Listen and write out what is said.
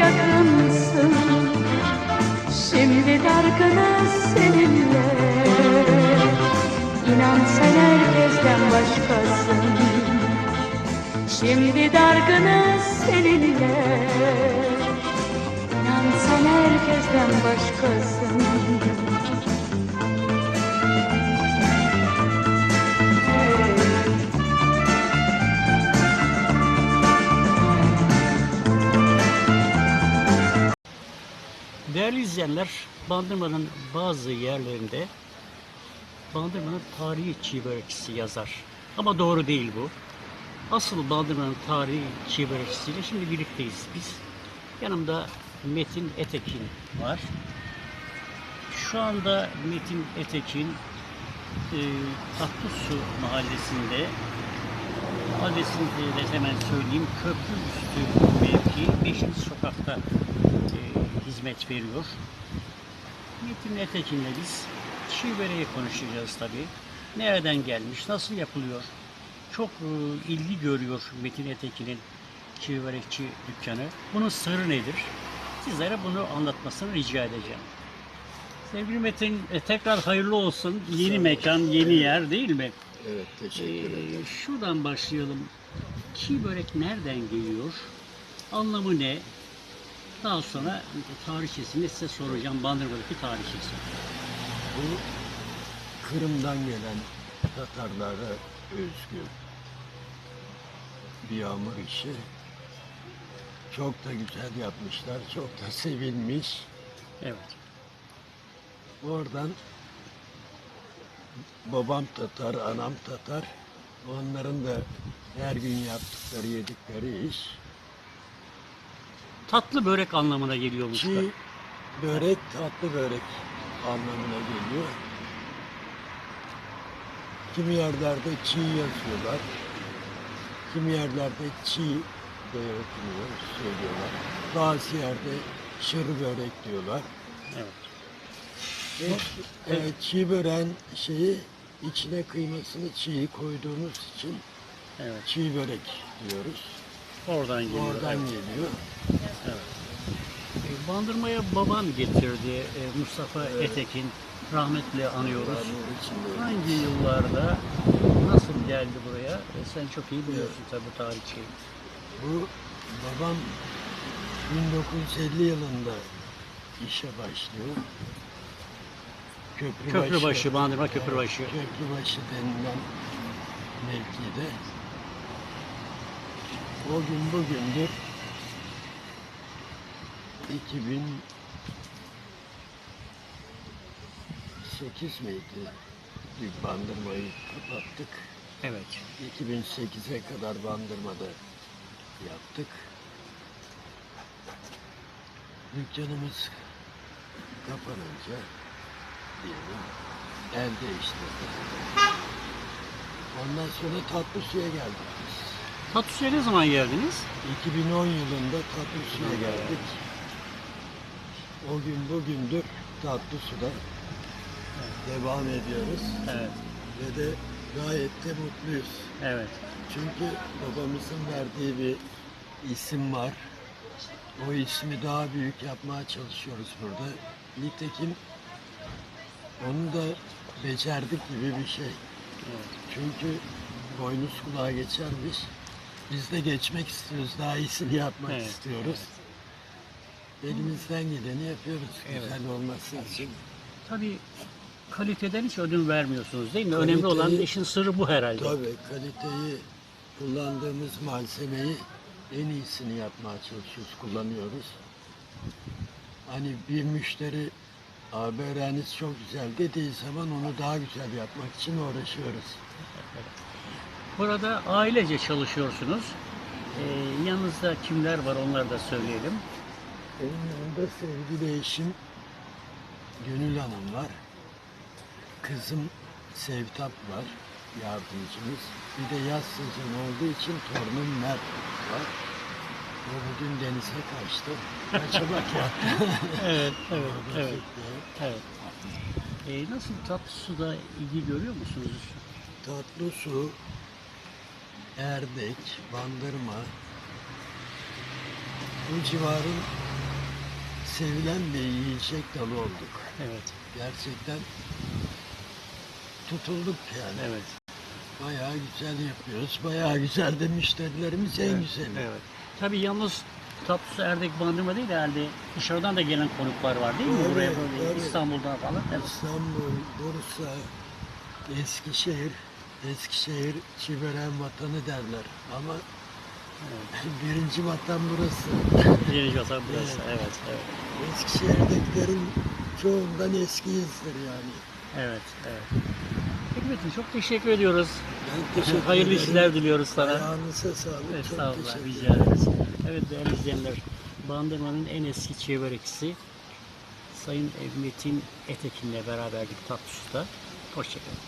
yakınsın. Şimdi dargınız seninle. İnan sen herkesten başkasın. Şimdi dargınız seninle. İnan sen herkesten başkasın izleyenler, Bandırma'nın bazı yerlerinde Bandırma'nın tarihi çiğ börekçisi yazar. Ama doğru değil bu. Asıl Bandırma'nın tarihi çiğ börekçisiyle şimdi birlikteyiz biz. Yanımda Metin Etekin var. Şu anda Metin Etekin e, Tatlısu mahallesinde adresini de hemen söyleyeyim. Köprü üstü mevki 5. sokakta e, hizmet veriyor. Metin Etekin'le biz çiğ böreği konuşacağız tabii. Nereden gelmiş, nasıl yapılıyor? Çok e, ilgi görüyor Metin Etekin'in çiğ börekçi dükkanı. Bunun sırrı nedir? Sizlere bunu anlatmasını rica edeceğim. Sevgili Metin, e, tekrar hayırlı olsun. Yeni mekan, yeni yer değil mi? Evet teşekkür ederim. Ee, şuradan başlayalım. Çiğ börek nereden geliyor? Anlamı ne? Daha sonra tarihçesini size soracağım. Bandırma'daki tarihçesi. Bu Kırım'dan gelen Tatarlara özgü bir hamur işi. Çok da güzel yapmışlar, çok da sevilmiş. Evet. Oradan babam Tatar, anam Tatar. Onların da her gün yaptıkları, yedikleri iş. Tatlı börek anlamına geliyormuş. da. Çiğ börek, tatlı börek anlamına geliyor. Kimi yerlerde çiğ yazıyorlar. Kimi yerlerde çiğ diye okunuyor, söylüyorlar. Bazı yerde şır börek diyorlar. Evet. Ve e, çiğ böreğin şeyi içine kıymasını çiğ koyduğumuz için Evet. çiğ börek diyoruz. Oradan geliyor. Oradan evet. geliyor. E, Bandırma'ya babam getirdi. E, Mustafa Etekin. Rahmetle anıyoruz. Hangi yıllarda nasıl geldi buraya? E, sen çok iyi biliyorsun tabii bu tarihçeyi. Bu babam 1950 yılında işe başlıyor. Köprübaşı, Köprübaşı, Bandırma Köprübaşı. Köprübaşı denilen mevkide. O gün bugündür 2008 miydi? Büyük bandırmayı kapattık. Evet. 2008'e kadar bandırmada yaptık. Dükkanımız kapanınca diyelim el değiştirdik. Ondan sonra tatlı suya geldik biz. Tatlısu'ya ne zaman geldiniz? 2010 yılında tatlı suya geldik. O gün bugündür tatlı suda devam ediyoruz Evet. ve de gayet de mutluyuz. Evet. Çünkü babamızın verdiği bir isim var. O ismi daha büyük yapmaya çalışıyoruz burada. Nitekim onu da becerdik gibi bir şey. evet. Çünkü boynuz kulağa geçermiş. Biz de geçmek istiyoruz. Daha iyisini yapmak Evet, istiyoruz. Elimizden geleni yapıyoruz. Evet. Güzel olması için. Tabii kaliteden hiç ödün vermiyorsunuz değil mi? Önemli olan Kaliteyi- işin sırrı bu herhalde. Tabii kaliteyi kullandığımız malzemeyi en iyisini yapmaya çalışıyoruz, kullanıyoruz. Hani bir müşteri abi böreğiniz çok güzel dediği zaman onu daha güzel yapmak için uğraşıyoruz. Burada ailece çalışıyorsunuz. Ee, yanınızda kimler var onları da söyleyelim. Benim yanımda sevgili eşim Gönül Hanım var. Kızım Sevtap var, yardımcımız. Bir de yaz sezonu olduğu için torunum Mert var. O bugün denize kaçtı. Kaçamak yaptı. Evet, evet, evet. Evet. Ee, nasıl tatlı suda ilgi görüyor musunuz? Tatlı su, Erdek, Bandırma. Bu civarın sevilen bir yiyecek dalı olduk. Evet, Gerçekten tutulduk yani. evet. Bayağı güzel yapıyoruz. Bayağı güzel de müşterilerimiz en evet, güzeli. Evet. Tabii yalnız tatlı su Erdek bandırma değil de herhalde dışarıdan da gelen konuklar var değil mi? Evet, Buraya böyle evet. İstanbul'dan falan. Evet. İstanbul, Bursa, Eskişehir, Eskişehir çiveren vatanı derler. Ama birinci vatan burası. Birinci vatan burası. Evet, evet. Eskişehir'dekilerin çoğundan eskiyizdir yani. Evet, evet. Peki Metin çok teşekkür ediyoruz. Ben teşekkür Hayırlı ederim. işler diliyoruz sana. Ayağınıza sağlık. Çok Estağfurullah, teşekkür rica ederiz. Evet değerli izleyenler, Bandırma'nın en eski çevirekçisi Sayın Metin Etekin'le beraberdik Tatlısu'da. Hoşçakalın.